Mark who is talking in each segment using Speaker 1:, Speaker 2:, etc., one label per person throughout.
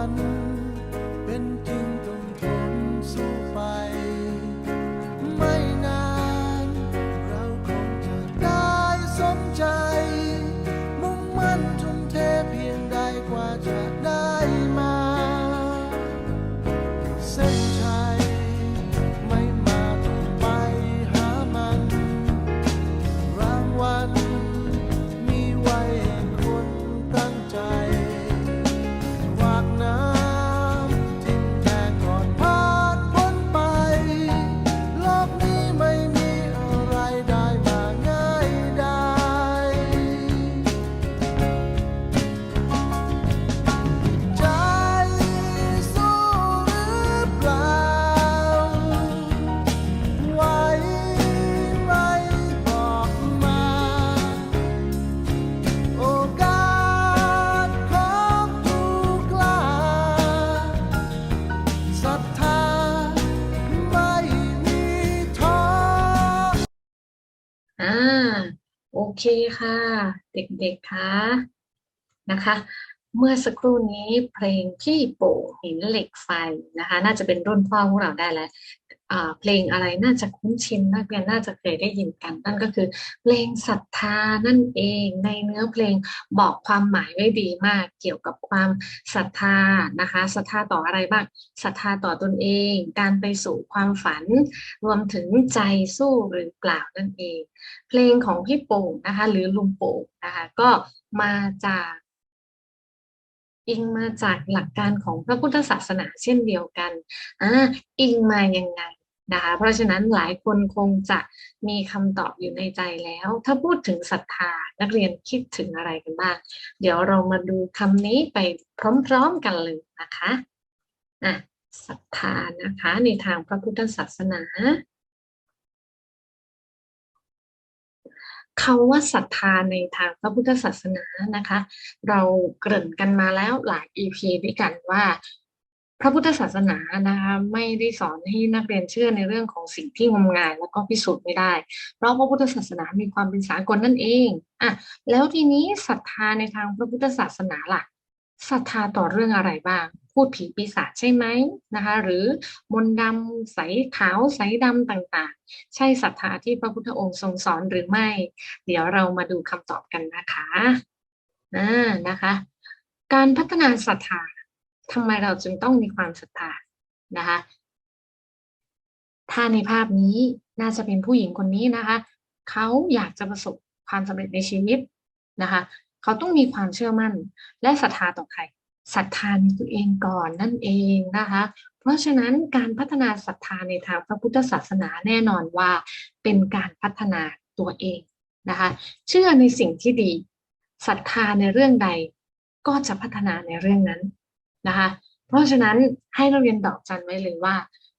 Speaker 1: ันเป็นจริง เคค่ะ เด็กๆคะนะคะ เมื่อสักครู่นี้เพลงพี่โป่งหินเหล็กไฟนะคะ น่าจะเป็นรุ่นพ่อพวกเราได้แล้ว เพลงอะไรน่าจะคุ้นชินนักเรียนน่าจะเคยได้ยินกัน นั่นก็คือเพลงศรัทธานั่นเองในเนื้อเพลงบอกความหมายไว้ดีมาก เกี่ยวกับความศรัทธานะคะศรัทธาต่ออะไรบ้างศรัทธาต่อตนเอง การไปสู่ความฝัน รวมถึงใจสู้หรือเปล่านั่นเอง เพลงของพี่โป่งนะคะ หรือลุงโป่งนะคะก็มาจาก อิงมาจากหลักการของพระพุทธศาสนาเช่นเดียวกันอ่าอิงมายังไงนะคะเพราะฉะนั้นหลายคนคงจะมีคำตอบอยู่ในใจแล้ว ถ้าพูดถึงศรัทธานักเรียนคิดถึงอะไรกันบ้าง เดี๋ยวเรามาดูคำนี้ไปพร้อมๆกันเลยนะคะอะศรัทธานะคะในทางพระพุทธศาสนา คำว่าศรัทธาในทางพระพุทธศาสนานะคะ เราเกริ่นกันมาแล้วหลาย EP ด้วยกันว่า พระพุทธศาสนานะคะไม่ได้สอนให้นักเรียนเชื่อในเรื่องของสิ่งที่งมงาย แล้วก็พิสูจน์ไม่ได้ เพราะพระพุทธศาสนามีความเป็นสากลนั่นเองอะแล้วทีนี้ศรัทธาในทางพระพุทธศาสนาล่ะศรัทธาต่อเรื่องอะไรบ้าง พูดผีปีศาจใช่ไหมนะคะ หรือมนดำใสขาวใสดำต่างๆ ใช่ศรัทธาที่พระพุทธองค์ทรงสอนหรือไม่ เดี๋ยวเรามาดูคำตอบกันนะคะอ่านะคะ การพัฒนาศรัทธาทำไมเราจึงต้องมีความศรัทธานะคะ ถ้าในภาพนี้น่าจะเป็นผู้หญิงคนนี้นะคะเขาอยากจะประสบความสำเร็จในชีวิตนะคะ เขาต้องมีความเชื่อมั่นและศรัทธาต่อใคร ศรัทธาในตัวเองก่อนนั่นเองนะคะ เพราะฉะนั้นการพัฒนาศรัทธาในทางพระพุทธศาสนาแน่นอนว่า เป็นการพัฒนาตัวเองนะคะ เชื่อในสิ่งที่ดีศรัทธาในเรื่องใดก็จะพัฒนาในเรื่องนั้นนะคะ เพราะฉะนั้นให้เราเรียนดอกจันไว้เลยว่า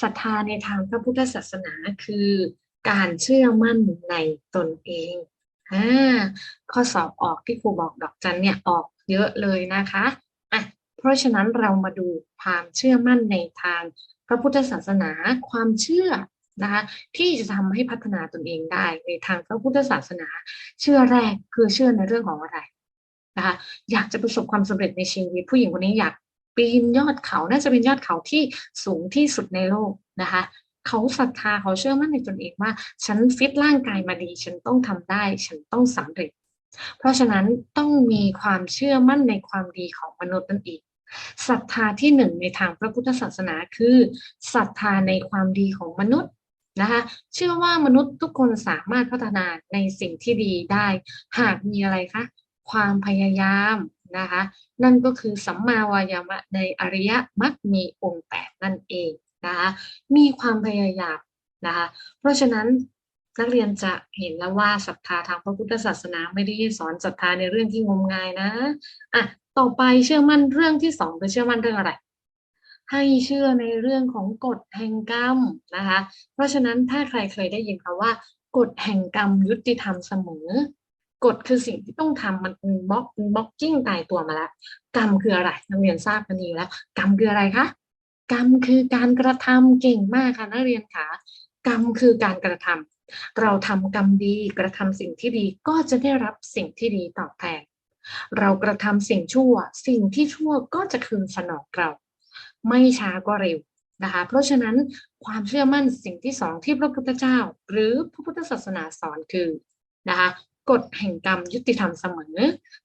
Speaker 1: ศรัทธาในทางพระพุทธศาสนาคือการเชื่อมั่นในตนเองอ่าข้อสอบออกที่ครูบอกดอกจันเนี่ยออกเยอะเลยนะคะ อะเพราะฉะนั้นเรามาดูความเชื่อมั่นในทางพระพุทธศาสนาความเชื่อนะคะที่จะทำให้พัฒนาตนเองได้ในทางพระพุทธศาสนา เชื่อแรกคือเชื่อในเรื่องของอะไรนะคะอยากจะประสบความสำเร็จในชีวิต ผู้หญิงคนนี้อยากปีนยอดเขาน่าจะเป็นยอดเขาที่สูงที่สุดในโลกนะคะเขาศรัทธาเขาเชื่อมั่นในตนเองว่า ฉันฟิตร่างกายมาดี ฉันต้องทำได้ ฉันต้องสำเร็จ เพราะฉะนั้นต้องมีความเชื่อมั่นในความดีของมนุษย์นั่นเองศรัทธาที่หนึ่งในทางพระพุทธศาสนาคือศรัทธาในความดีของมนุษย์นะคะเชื่อว่ามนุษย์ทุกคนสามารถพัฒนาในสิ่งที่ดีได้ หากมีอะไรคะความพยายามนะคะนั่นก็คือสัมมาวายามะในอริยมรรคมีองค์แปดนั่นเองนะคะมีความพยายามนะคะเพราะฉะนั้น นักเรียนจะเห็นแล้วว่าศรัทธาทางพระพุทธศาสนาไม่ได้สอนศรัทธาในเรื่องที่งมงายนะอะต่อไปเชื่อมั่นเรื่องที่สองคือเชื่อมั่นเรื่องอะไร ให้เชื่อในเรื่องของกฎแห่งกรรมนะคะ เพราะฉะนั้นถ้าใครเคยได้ยินคำว่ากฎแห่งกรรมยุติธรรมเสมอกฎคือสิ่งที่ต้องทำมันบล็อกบล็อกกิ้งตายตัวมาแล้ว กรรมคืออะไรนักเรียนทราบกันดีแล้ว กรรมคืออะไรคะกรรมคือการกระทำเก่งมากค่ะนักเรียนค่ะกรรมคือการกระทำ เราทำกรรมดีกระทำสิ่งที่ดีก็จะได้รับสิ่งที่ดีตอบแทน เรากระทำสิ่งชั่ว สิ่งที่ชั่วก็จะคืนสนองเรา ไม่ช้าก็เร็วนะคะเพราะฉะนั้นความเชื่อมั่นสิ่งที่สองที่พระพุทธเจ้า หรือพระพุทธศาสนาสอนคือนะคะกฎแห่งกรรมยุติธรรมเสมอ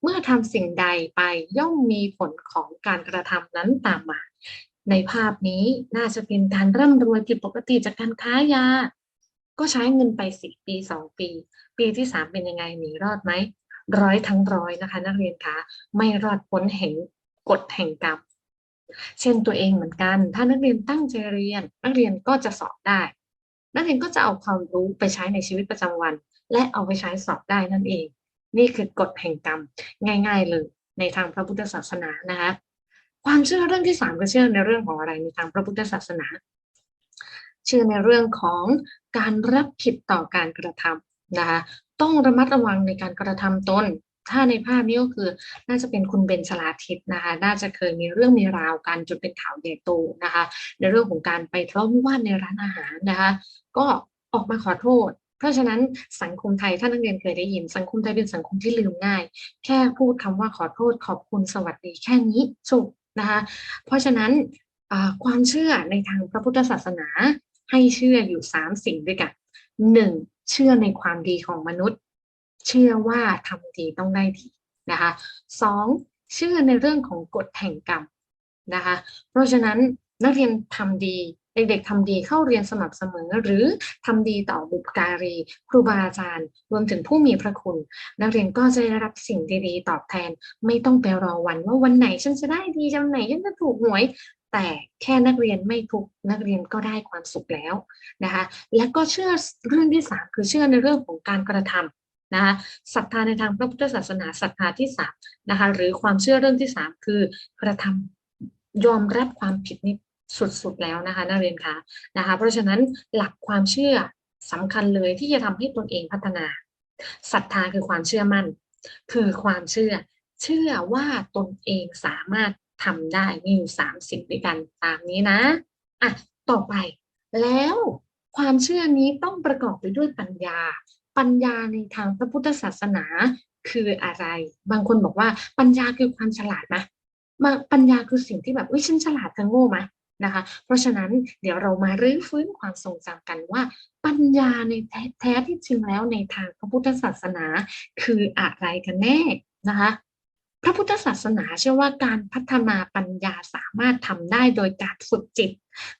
Speaker 1: เมื่อทำสิ่งใดไปย่อมมีผลของการกระทำนั้นตามมา ในภาพนี้น่าจะเป็นการร่ำรวยผิดปกติจากการค้ายา ก็ใช้เงินไปสิปีสองปี ปีที่สามเป็นยังไงหนีรอดไหมร้อยทั้งร้อยนะคะ นักเรียนคะไม่รอดพ้นแห่งกฎแห่งกรรมเช่นตัวเองเหมือนกัน ถ้านักเรียนตั้งใจเรียน นักเรียนก็จะสอบได้ นักเรียนก็จะเอาความรู้ไปใช้ในชีวิตประจำวัน และเอาไปใช้สอบได้นั่นเอง นี่คือกฎแห่งกรรมง่าย ๆ เลยในทางพระพุทธศาสนานะคะความเชื่อเรื่องที่สามก็เชื่อในเรื่องของอะไรในทางพระพุทธศาสนา ชื่อในเรื่องของการรับผิดต่อการกระทำนะคะต้องระมัดระวังในการกระทำตน ถ้าในภาพนี้ก็คือน่าจะเป็นคุณเบนชลาทิตนะคะน่าจะเคยมีเรื่องมีราวการจนเป็นข่าวใหญ่โตนะคะ ในเรื่องของการไปทะเลาะวิวาทในร้านอาหารนะคะ ก็ออกมาขอโทษพราะฉะนั้นสังคมไทยถ้านักเรียนเคยได้ยิน สังคมไทยเป็นสังคมที่ลืมง่าย แค่พูดคำว่าขอโทษขอบคุณสวัสดีแค่นี้จบนะคะ เพราะฉะนั้นความเชื่อในทางพระพุทธศาสนา ให้เชื่ออยู่สามสิ่งด้วยกันหนึ่งเชื่อในความดีของมนุษย์ เชื่อว่าทำดีต้องได้ดีนะคะสองเชื่อในเรื่องของกฎแห่งกรรมนะคะเพราะฉะนั้นนักเรียนทำดีเด็กๆทำดีเข้าเรียนสม่ำเสมอ หรือทำดีต่อบุปการี ครูบาอาจารย์ รวมถึงผู้มีพระคุณ นักเรียนก็จะได้รับสิ่งดีๆ ตอบแทน ไม่ต้องไปรอวันว่าวันไหนฉันจะได้ดีจังไหนฉันจะถูกหวย แต่แค่นักเรียนไม่ทุกนักเรียนก็ได้ความสุขแล้วนะคะและก็เชื่อเรื่องที่สามคือเชื่อในเรื่องของการกระทำนะคะศรัทธาในทางพระพุทธศาสนาศรัทธาที่สามนะคะหรือความเชื่อเรื่องที่สามคือกระทำยอมรับความผิดนี้สุดๆแล้วนะคะนักเรียนคะนะคะเพราะฉะนั้นหลักความเชื่อสำคัญเลยที่จะทำให้ตนเองพัฒนาศรัทธาคือความเชื่อมั่น คือความเชื่อเชื่อว่าตนเองสามารถ ทำได้มีอยู่สามสิ่งด้วยกันตามนี้นะอะต่อไปแล้วความเชื่อนี้ต้องประกอบไปด้วยปัญญา ปัญญาในทางพระพุทธศาสนาคืออะไร บางคนบอกว่าปัญญาคือความฉลาดไหมมาปัญญาคือสิ่งที่แบบวิฉันฉลาดเธอโง่ไหมนะคะ เพราะฉะนั้นเดี๋ยวเรามารื้อฟื้นความทรงจำกันว่า ปัญญาในแท้แท้ที่จริงแล้วในทางพระพุทธศาสนาคืออะไรกันแน่นะคะ พระพุทธศาสนาเชื่อว่าการพัฒนาปัญญาสามารถทำได้โดยการฝึกจิต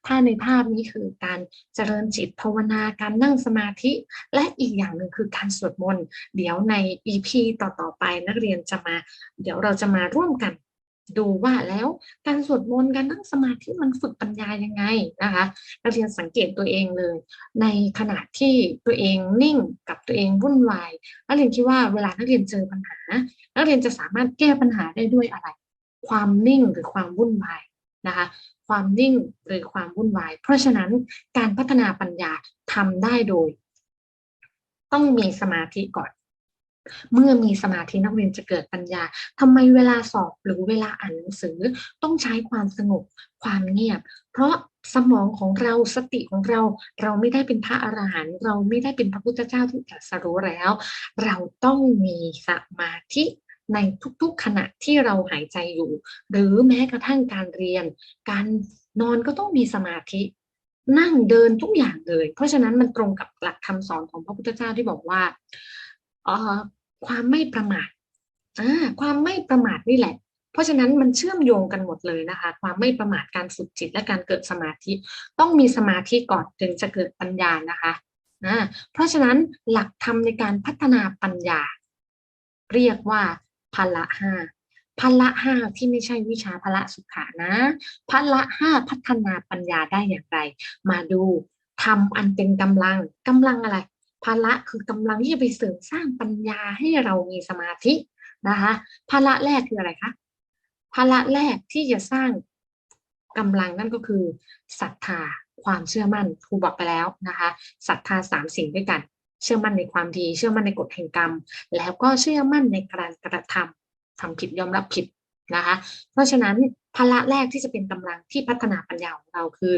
Speaker 1: ถ้าในภาพนี้คือการเจริญจิตภาวนาการนั่งสมาธิ และอีกอย่างหนึ่งคือการสวดมนต์ เดี๋ยวใน EP ต่อๆไปนักเรียนจะมา เดี๋ยวเราจะมาร่วมกัน ดูว่าแล้วการสวดมนต์การนั่งสมาธิมันฝึกปัญญายังไงนะคะนักเรียนสังเกตตัวเองเลย ในขณะที่ตัวเองนิ่งกับตัวเองวุ่นวายนักเรียนคิดว่าเวลานักเรียนเจอปัญหา นักเรียนจะสามารถแก้ปัญหาได้ด้วยอะไร ความนิ่งหรือความวุ่นวายนะคะความนิ่งหรือความวุ่นวาย เพราะฉะนั้นการพัฒนาปัญญาทำได้โดย ต้องมีสมาธิก่อน เมื่อมีสมาธินักเรียนจะเกิดปัญญาทำไมเวลาสอบหรือเวลาอ่านหนังสือต้องใช้ความสงบความเงียบ เพราะสมองของเราสติของเรา เราไม่ได้เป็นพระอรหันต์เราไม่ได้เป็นพระพุทธเจ้าที่ตรัสรู้แล้ว เราต้องมีสมาธิในทุกๆขณะที่เราหายใจอยู่ หรือแม้กระทั่งการเรียน การนอนก็ต้องมีสมาธินั่งเดินทุกอย่างเลย เพราะฉะนั้นมันตรงกับหลักคำสอนของพระพุทธเจ้าที่บอกว่า ความไม่ประมาทอ่าความไม่ประมาทนี่แหละ เพราะฉะนั้นมันเชื่อมโยงกันหมดเลยนะคะ ความไม่ประมาทการฝึกจิตและการเกิดสมาธิ ต้องมีสมาธิก่อนถึงจะเกิดปัญญานะคะอ่าเพราะฉะนั้นหลักธรรมในการพัฒนาปัญญา เรียกว่าพละห้าพละห้าที่ไม่ใช่วิชาพละสุขานะพละห้าพัฒนาปัญญาได้อย่างไร มาดูทำอันเป็นกำลังกำลังอะไร พละคือกำลังที่จะไปเสริมสร้างปัญญาให้เรามีสมาธินะคะพละแรกคืออะไรคะพละแรกที่จะสร้างกำลังนั่นก็คือศรัทธาความเชื่อมั่นครูบอกไปแล้วนะคะศรัทธาสามสิ่งด้วยกัน เชื่อมั่นในความดี เชื่อมั่นในกฎแห่งกรรม แล้วก็เชื่อมั่นในการกระทำทำผิดยอมรับผิดนะคะ เพราะฉะนั้นพละแรกที่จะเป็นกำลังที่พัฒนาปัญญาของเราคือ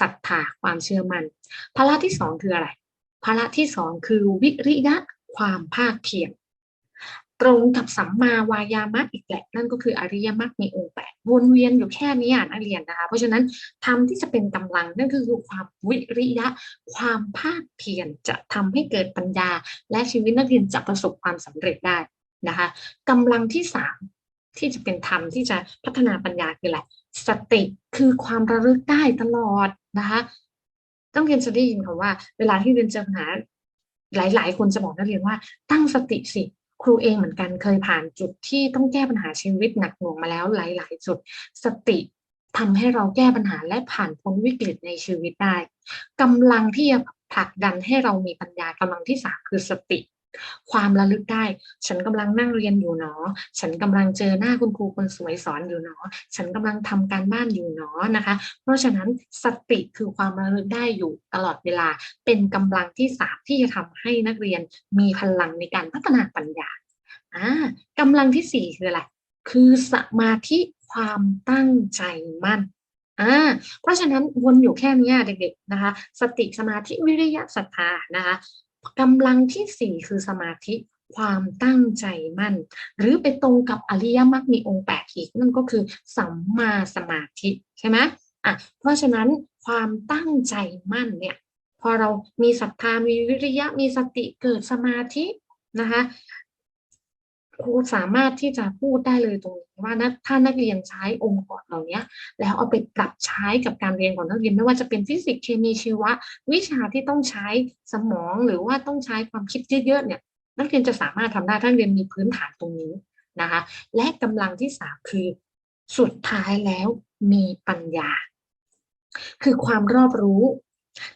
Speaker 1: ศรัทธาความเชื่อมั่นพละที่สองคืออะไร ภาระที่สองคือวิริยะความภาคเพียรตรงกับสัมมาวายามะอีกแหละนั่นก็คืออริยมรรคมีองค์แปดวนเวียนอยู่แค่นี้อ่านนักเรียนนะคะเพราะฉะนั้นทำที่จะเป็นกำลังนั่นคือความวิริยะ ความภาคเพียรจะทำให้เกิดปัญญา และชีวิตนักเรียนจะประสบความสำเร็จได้นะคะกำลังที่สามที่จะเป็นธรรมที่จะพัฒนาปัญญาคืออะไรสติคือความระลึกได้ตลอดนะคะ ต้องเรียนจะได้ยินคำว่า เวลาที่เรียนเจอปัญหาหลาย ๆ คนจะบอกนักเรียนว่าตั้งสติสิครูเองเหมือนกันเคยผ่านจุดที่ต้องแก้ปัญหาชีวิตหนักหน่วงมาแล้วหลาย ๆ จุด สติทำให้เราแก้ปัญหาและผ่านพ้นวิกฤตในชีวิตได้กำลังที่จะผลักดันให้เรามีปัญญากำลังที่สามคือสติ ความระลึกได้ ฉันกำลังนั่งเรียนอยู่เนาะฉันกำลังเจอหน้าคุณครูคนสวยสอนอยู่เนาะฉันกำลังทำการบ้านอยู่เนาะนะคะ เพราะฉะนั้นสติคือความระลึกได้อยู่ตลอดเวลา เป็นกำลังที่สามที่จะทำให้นักเรียนมีพลังในการพัฒนาปัญญาอ่ากำลังที่สี่คืออะไรคือสมาธิความตั้งใจมั่นอ่าเพราะฉะนั้นวนอยู่แค่นี้เด็กๆนะคะ สติสมาธิวิริยะศรัทธานะคะ กำลังที่สี่คือสมาธิความตั้งใจมั่น หรือไปตรงกับอริยมรรคมีองค์แปดอีกนั่นก็คือสัมมาสมาธิใช่ไหมอะเพราะฉะนั้นความตั้งใจมั่นเนี่ยพอเรามีศรัทธามีวิริยะมีสติเกิดสมาธินะคะ ครูสามารถที่จะพูดได้เลยตรงนี้ว่านะถ้านักเรียนใช้องค์กรเหล่านี้แล้วเอาไปปรับใช้กับการเรียนของนักเรียนไม่ว่าจะเป็นฟิสิกส์เคมีชีวะ วิชาที่ต้องใช้สมองหรือว่าต้องใช้ความคิดเยอะๆเนี่ยนักเรียนจะสามารถทำได้ถ้านเรียนมีพื้นฐานตรงนี้นะคะและกำลังที่สามคือสุดท้ายแล้วมีปัญญา คือความรอบรู้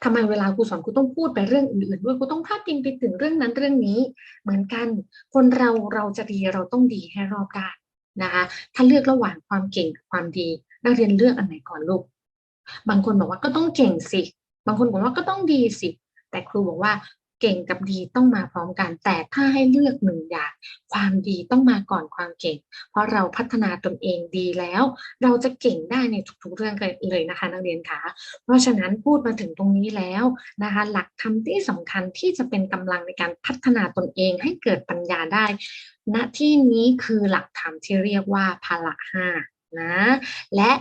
Speaker 1: ทำไมเวลาครูสอนครูต้องพูดไปเรื่องอื่นๆด้วยครูต้องพาดพิงไปถึงเรื่องนั้นเรื่องนี้ เหมือนกัน คนเราเราจะดีเราต้องดีให้รอบด้านนะคะ ถ้าเลือกระหว่างความเก่งกับความดี นักเรียนเลือกอันไหนก่อนลูก บางคนบอกว่าก็ต้องเก่งสิ บางคนบอกว่าก็ต้องดีสิ แต่ครูบอกว่า เก่งกับดีต้องมาพร้อมกัน แต่ถ้าให้เลือกหนึ่งอย่าง ความดีต้องมาก่อนความเก่ง เพราะเราพัฒนาตนเองดีแล้ว เราจะเก่งได้ในทุกๆเรื่องเลยนะคะ นักเรียนคะเพราะฉะนั้นพูดมาถึงตรงนี้แล้วนะคะ หลักธรรมที่สำคัญที่จะเป็นกำลังในการพัฒนาตนเองให้เกิดปัญญาได้ณที่นี้คือหลักธรรมที่เรียกว่าพละห้านะและ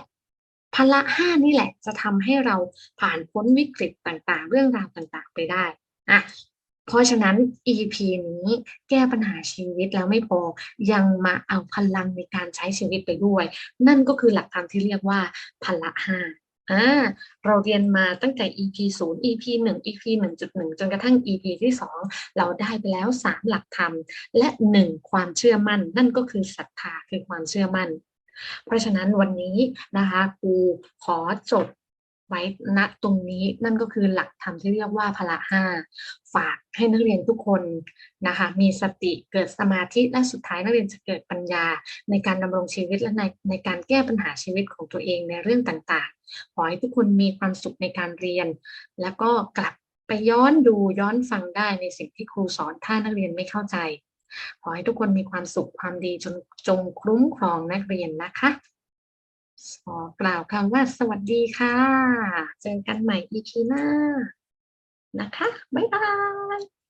Speaker 1: พละห้านี่แหละจะทำให้เราผ่านพ้นวิกฤตต่างๆ เรื่องราวต่างๆ ไปได้อะ เพราะฉะนั้น EP นี้แก้ปัญหาชีวิตแล้วไม่พอยังมาเอาพลังในการใช้ชีวิตไปด้วย นั่นก็คือหลักธรรมที่เรียกว่าพละห้าอ่าเราเรียนมาตั้งแต่ EP 0 EP 1 EP 1.1 จนกระทั่ง EP ที่ 2 เราได้ไปแล้ว 3 หลักธรรม และ 1 ความเชื่อมั่น นั่นก็คือศรัทธาคือความเชื่อมั่น เพราะฉะนั้นวันนี้นะคะครูขอจบ ไว้ณตรงนี้นั่นก็คือหลักธรรมที่เรียกว่าพละห้าฝากให้นักเรียนทุกคนนะคะมีสติเกิดสมาธิและสุดท้ายนักเรียนจะเกิดปัญญา ในการดำรงชีวิตและในในการแก้ปัญหาชีวิตของตัวเองในเรื่องต่างๆ ขอให้ทุกคนมีความสุขในการเรียน แล้วก็กลับไปย้อนดูย้อนฟังได้ในสิ่งที่ครูสอนถ้านักเรียนไม่เข้าใจ ขอให้ทุกคนมีความสุขความดีจนจงคุ้มครองนักเรียนนะคะ กล่าวคำว่าสวัสดีค่ะ เจอกันใหม่ EP หน้านะคะ บ๊ายบาย